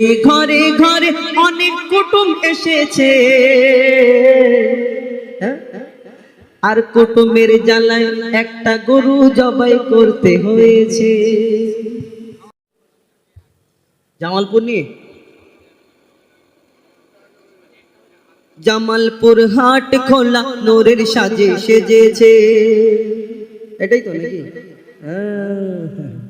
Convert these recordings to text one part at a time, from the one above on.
এ ঘরে ঘরে অনেক কুটুম এসেছে। হ্যাঁ? আর কুটুমের জ্বালায় একটা গরু জবাই করতে হয়েছে। জামালপুর নিয়ে? জামালপুর হাট খোলা, নোরের সাজে সেজেছে। এটাই তো নাকি? হ্যাঁ।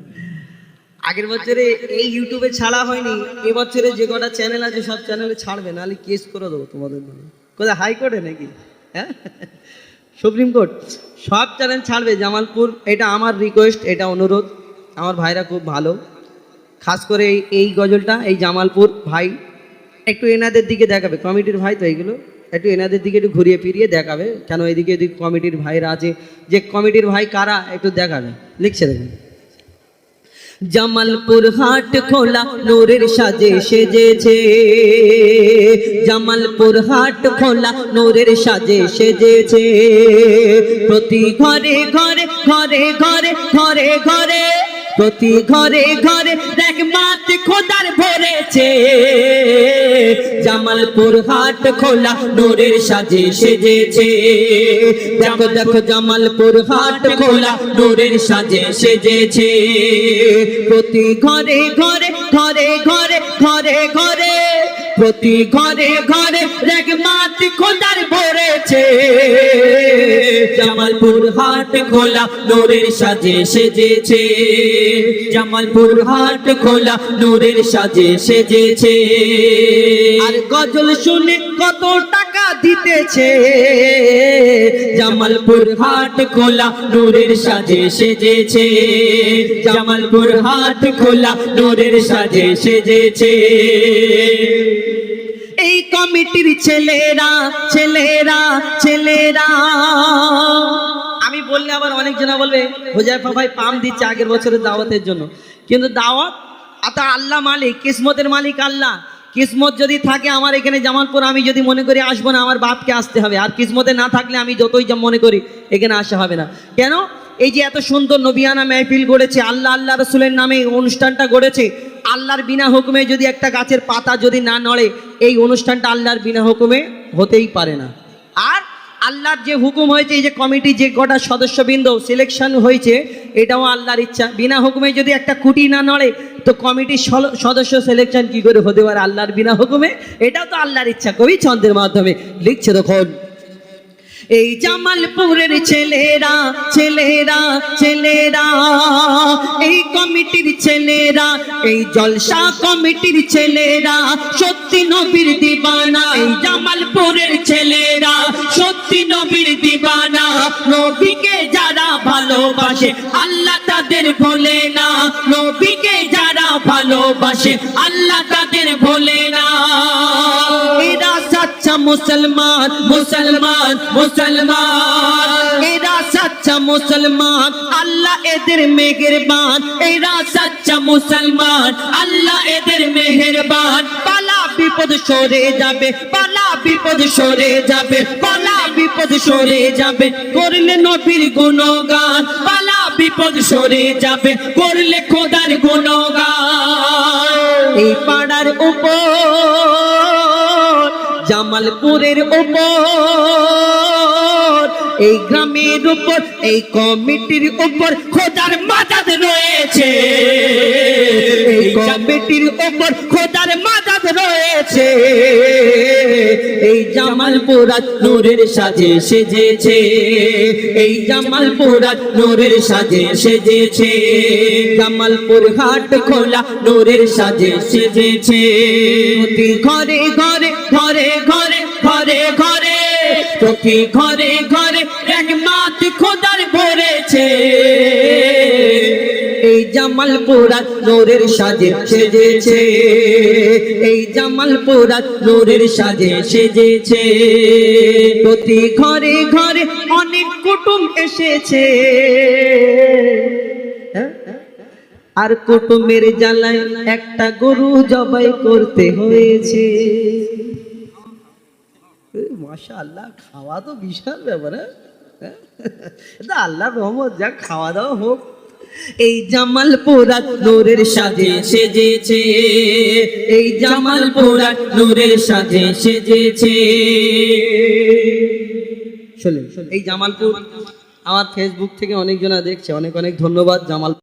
আগের বছরে এই ইউটিউবে ছাড়া হয়নি এবছরে যে কটা চ্যানেল আছে সব চ্যানেলে ছাড়বে, নাহলে কেস করে দেবো তোমাদের কোথায় হাইকোর্টে নাকি? হ্যাঁ? সুপ্রিম কোর্ট সব চ্যানেল ছাড়বে, জামালপুর, এটা আমার রিকোয়েস্ট এটা অনুরোধ। আমার ভাইরা খুব ভালো। খাস করে এই এই গজলটা, এই জামালপুর ভাই। একটু এনাদের দিকে দেখাবে কমিটির ভাই তো এইগুলো একটু এনাদের দিকে একটু ঘুরিয়ে ফিরিয়ে দেখাবে, কেন এদিকে এদিকে কমিটির ভাইরা আছে। যে কমিটির ভাই কারা, একটু দেখাবে। লিখছে দেখুন। জামালপুর হাট খোলা, নূরের সাজে সেজেছে। জামালপুর হাট খোলা, নূরের সাজে সেজেছে। প্রতি ঘরে ঘরে ঘরে ঘরে ঘরে ঘরে প্রতি ঘরে ঘরে দেখ মাত খোদার ভরেছে। জামালপুর হাট খোলা, নূরের সাজে সেজেছে। দেখো দেখো, জামালপুর হাট খোলা, নূরের সাজে সেজেছে। প্রতি ঘরে ঘরে ঘরে ঘরে ঘরে ঘরে, প্রতি ঘরে ঘরে দেখ মাত খোদার ভরেছে। জামালপুর হাট খোলা, নূরের সাজে সেজেছে। জামালপুর হাট খোলা, নূরের সাজে সেজেছে। আর গজল শুনে কত টাকা দিতেছে। জামালপুর হাট খোলা, নূরের সাজে সেজেছে। জামালপুর হাট খোলা, নূরের সাজে সেজেছে। এই কমিটির ছেলেরা ছেলেরা ছেলেরা বললে আবার অনেক জনা বলবে, হুজাইফা ভাই পাম দিচ্ছে আগের বছরের দাওয়াতের জন্য। কিন্তু দাওয়াত, আতা আল্লাহ মালিক, কিসমতের মালিক আল্লাহ। কিসমত যদি থাকে আমার এখানে জামালপুর, আমি যদি মনে করি আসব না, আমার বাপকে আসতে হবে। আর কিসমতে না থাকলে আমি যতই যা মনে করি, এখানে আসা হবে না। কেন? এই যে এত সুন্দর নবিয়ানা মেহফিল গড়েছে, আল্লাহ আল্লাহ রসুলের নামে অনুষ্ঠানটা গড়েছে, আল্লাহর বিনা হুকুমে যদি একটা গাছের পাতা যদি না নড়ে, এই অনুষ্ঠানটা আল্লাহর বিনা হুকুমে হতেই পারে না। আর আল্লাহর যে হুকুম হয়েছে, এই যে কমিটি যে কটা সদস্যবৃন্দ সিলেকশন হয়েছে, এটাও আল্লাহর ইচ্ছা। বিনা হুকুমে যদি একটা কুটি না নড়ে, তো কমিটির সদস্য সিলেকশন কি করে হতে পারে আল্লাহর বিনা হুকুমে? এটাও তো আল্লাহর ইচ্ছা। কবি ছন্দের মাধ্যমে লিখছে তখন এই জামালপুরের ছেলেরা ছেলেরা ছেলেরা, এই কমিটির ছেলেরা, এই জলসা কমিটির ছেলেরা, সত্যি নবীর দিবানা, এই জামালপুরের ছেলেরা। মুসলমান মুসলমান মুসলমান। এরা সচ্চা মুসলমান, আল্লাহ এদের মেহেরবান। এরা সচ্চা মুসলমান, আল্লাহ এদের মেহেরবান। পালা বিপদ সরে যাবে, পালা বিপদ সরে যাবে, পালা বিপদ সরে যাবে, করলে নবীর গুণগান। পালা বিপদ সরে যাবে, করলে খোদার গুণগান। এই পাড়ার উপর, জামালপুরের উপর এই গ্রামের উপর, এই কমিটির উপর খোদার মাদাদ রয়েছে। এই কমিটির উপর খোদার মাদাদ রয়েছে। এই জামালপুরাত নূরের সাজে সেজেছে। এই জামালপুরাত নূরের সাজে সেজেছে। জামালপুর হাট খোলা নূরের সাজে সেজেছে। ঘরে ঘরে ঘরে ঘরে ঘরে ঘরে, প্রতি ঘরে ঘরে ভরেছে এই জামালপুরাত নোরের সাজে সেজেছে এই জামালপুরাত নোরের সাজে সেজেছে প্রতি ঘরে ঘরে অনেক কুটুম এসেছে? আর কুটুমের জ্বালায় একটা গরু জবাই করতে হয়েছে মাশা আল্লাহ খাওয়া তো বিশাল ব্যাপার হ্যাঁ? হ্যাঁ? আল্লাহ রহমত, যা খাওয়া দাওয়া হোক। এই জামালপুরা নূরের সাজে সেজেছে। এই জামালপুরা নূরের সাজে সেজেছে। শোনেন এই জামালপুর, আমার ফেসবুক থেকে অনেকজনা দেখছে, অনেক অনেক ধন্যবাদ জামাল